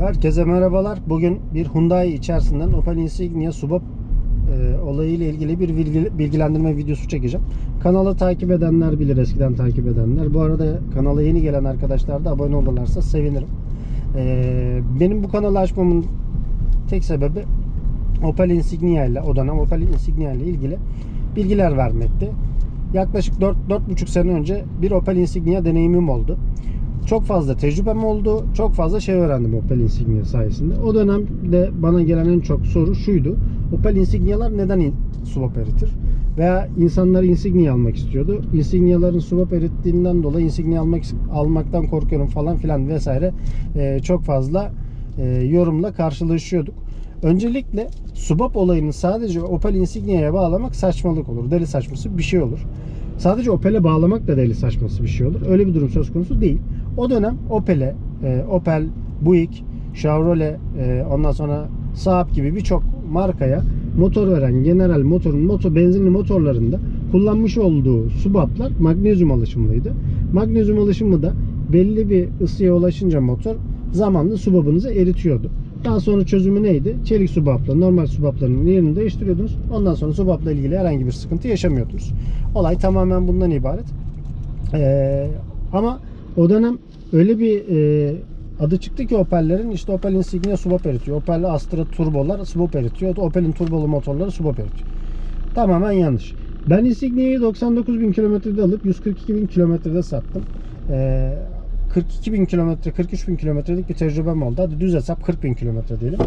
Herkese merhabalar. Bugün bir Hyundai içerisinden Opel Insignia Subap e, olayı ile ilgili bir bilgi- bilgilendirme videosu çekeceğim. Kanalı takip edenler bilir, eskiden takip edenler. Bu arada kanala yeni gelen arkadaşlar da abone olurlarsa sevinirim. E, benim bu kanalı açmamın tek sebebi Opel Insignia ile, o dönem Opel Insignia ile ilgili bilgiler vermekti. Yaklaşık 4-4,5 sene önce bir Opel Insignia deneyimim oldu. Çok fazla tecrübem oldu. Çok fazla şey öğrendim Opel Insignia sayesinde. O dönemde bana gelen en çok soru şuydu. Opel Insignia'lar neden swap eritir? Veya insanlar Insignia almak istiyordu. Insignia'ların swap erittiğinden dolayı Insignia almak almaktan korkuyorum falan filan vesaire Ee, çok fazla e, yorumla karşılaşıyorduk. Öncelikle swap olayını sadece Opel Insignia'ya bağlamak saçmalık olur. Deli saçması bir şey olur. Sadece Opel'e bağlamak da deli saçması bir şey olur. Öyle bir durum söz konusu değil. O dönem Opel'e, e, Opel, Buick, Chevrolet, e, ondan sonra Saab gibi birçok markaya motor veren General Motor'un motor benzinli motorlarında kullanmış olduğu subaplar magnezyum alışımlıydı. Magnezyum alışımı da belli bir ısıya ulaşınca motor zamanla subabınızı eritiyordu. Daha sonra çözümü neydi? Çelik subapla normal subapların yerini değiştiriyordunuz. Ondan sonra subapla ilgili herhangi bir sıkıntı yaşamıyordunuz. Olay tamamen bundan ibaret. Ee, ama o dönem öyle bir e, adı çıktı ki Opel'lerin işte Opel Insignia subap eritiyor. Opel Astra turbolar subap eritiyor. Opel'in turbolu motorları subap eritiyor. Tamamen yanlış. Ben Insignia'yı 99 bin kilometrede alıp 142 bin kilometrede sattım. Ee, 42 bin kilometre, 43 bin kilometrelik bir tecrübem oldu. Hadi düz hesap 40 bin kilometre diyelim.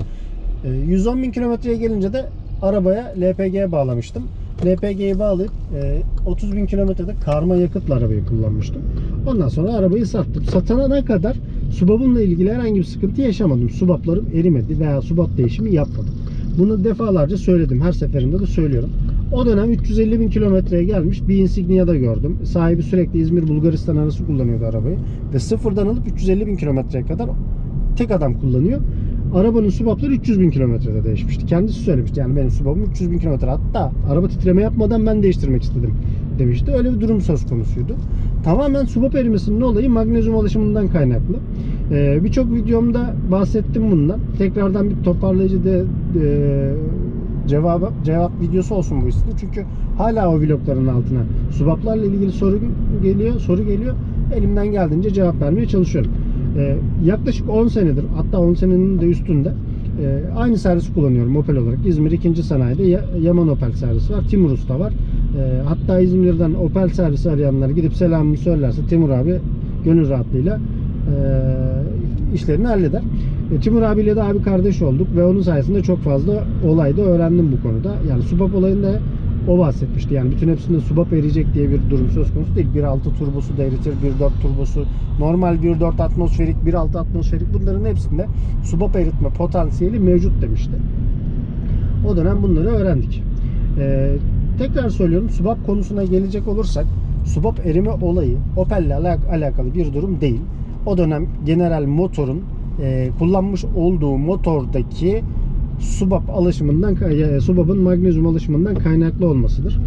Ee, 110 bin kilometreye gelince de arabaya LPG'ye bağlamıştım. LPG'yi bağlayıp e, 30 bin kilometrede karma yakıtla arabayı kullanmıştım. Ondan sonra arabayı sattım. Satana kadar subabımla ilgili herhangi bir sıkıntı yaşamadım. Subaplarım erimedi veya subap değişimi yapmadım. Bunu defalarca söyledim. Her seferinde de söylüyorum. O dönem 350 bin kilometreye gelmiş bir Insignia'da gördüm. Sahibi sürekli İzmir-Bulgaristan arası kullanıyordu arabayı. Ve sıfırdan alıp 350 bin kilometreye kadar tek adam kullanıyor. Arabanın subapları 300 bin kilometrede değişmişti. Kendisi söylemişti yani benim subabım 300 bin kilometre. Hatta araba titreme yapmadan ben değiştirmek istedim demişti. Öyle bir durum söz konusuydu. Tamamen subap erimesinin olayı magnezyum alışımından kaynaklı. Ee, Birçok videomda bahsettim bundan. Tekrardan bir toparlayıcı de e, cevap cevap videosu olsun bu istedim. Çünkü hala o vlogların altına subaplarla ilgili soru geliyor, soru geliyor. Elimden geldiğince cevap vermeye çalışıyorum. Ee, yaklaşık 10 senedir hatta 10 senenin de üstünde e, aynı servisi kullanıyorum Opel olarak. İzmir 2. Sanayide Ya- Yaman Opel servisi var. Timur Usta var. E, hatta İzmir'den Opel servisi arayanlar gidip selamını söylerse Timur abi gönül rahatlığıyla e, işlerini halleder. E, Timur abiyle de abi kardeş olduk ve onun sayesinde çok fazla olay da öğrendim bu konuda. Yani subap olayında o bahsetmişti. Yani bütün hepsinde subap eriyecek diye bir durum söz konusu değil. 1.6 turbosu da eritir, 1.4 turbosu, normal 1.4 atmosferik, 1.6 atmosferik bunların hepsinde subap eritme potansiyeli mevcut demişti. O dönem bunları öğrendik. Ee, tekrar söylüyorum subap konusuna gelecek olursak subap erime olayı Opel ile alak- alakalı bir durum değil. O dönem General Motor'un e, kullanmış olduğu motordaki subap alışımından e, subapın magnezyum alışımından kaynaklı olmasıdır.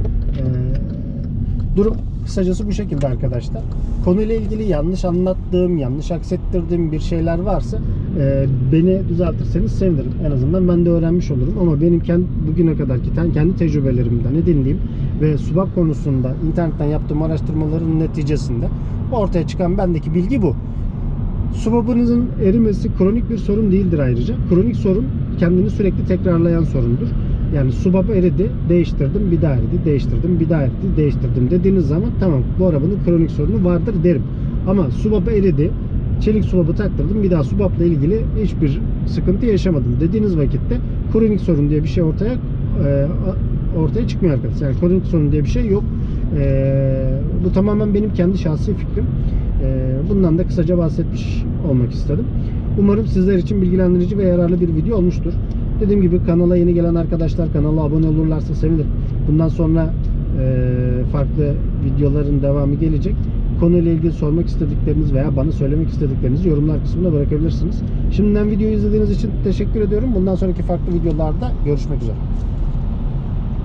Durum kısacası bu şekilde arkadaşlar. Konuyla ilgili yanlış anlattığım, yanlış aksettirdiğim bir şeyler varsa e, beni düzeltirseniz sevinirim. En azından ben de öğrenmiş olurum. Ama benim kendi, bugüne kadarki ten- kendi tecrübelerimden edindiğim ve subap konusunda internetten yaptığım araştırmaların neticesinde ortaya çıkan bendeki bilgi bu. Subabınızın erimesi kronik bir sorun değildir ayrıca. Kronik sorun kendini sürekli tekrarlayan sorundur. Yani subap eridi, değiştirdim, bir daha eridi, değiştirdim, bir daha eridi, değiştirdim dediğiniz zaman tamam bu arabanın kronik sorunu vardır derim. Ama subap eridi, çelik subabı taktırdım, bir daha subapla ilgili hiçbir sıkıntı yaşamadım dediğiniz vakitte kronik sorun diye bir şey ortaya e, ortaya çıkmıyor arkadaşlar. Yani kronik sorun diye bir şey yok. E, bu tamamen benim kendi şahsi fikrim. E, bundan da kısaca bahsetmiş olmak istedim. Umarım sizler için bilgilendirici ve yararlı bir video olmuştur. Dediğim gibi kanala yeni gelen arkadaşlar kanala abone olurlarsa sevinirim. Bundan sonra e, farklı videoların devamı gelecek. Konuyla ilgili sormak istedikleriniz veya bana söylemek istediklerinizi yorumlar kısmına bırakabilirsiniz. Şimdiden videoyu izlediğiniz için teşekkür ediyorum. Bundan sonraki farklı videolarda görüşmek üzere.